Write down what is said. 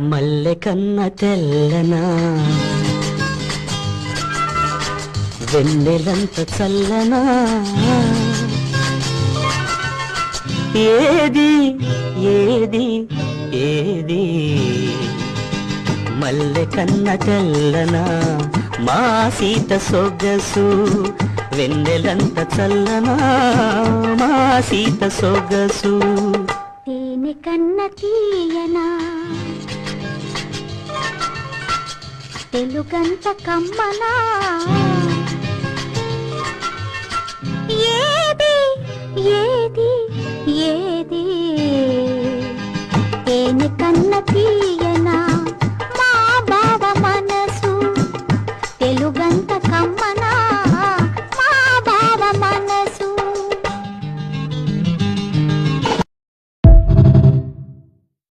మల్లె కన్న తెల్లనా? వెన్నెలంత చల్లనా? ఏది ఏది ఏది? మల్లె కన్న తెల్లనా? మా సీత సొగసు వెన్నెలంత చల్లనా? మా సీత సొగసు తేనె కన్న తీయనా తెలుగంత కమ్మనా? ఏది ఏది ఏది? తేనె కన్న తీయనా మా బాబా మనసు. తెలుగంత కమ్మన?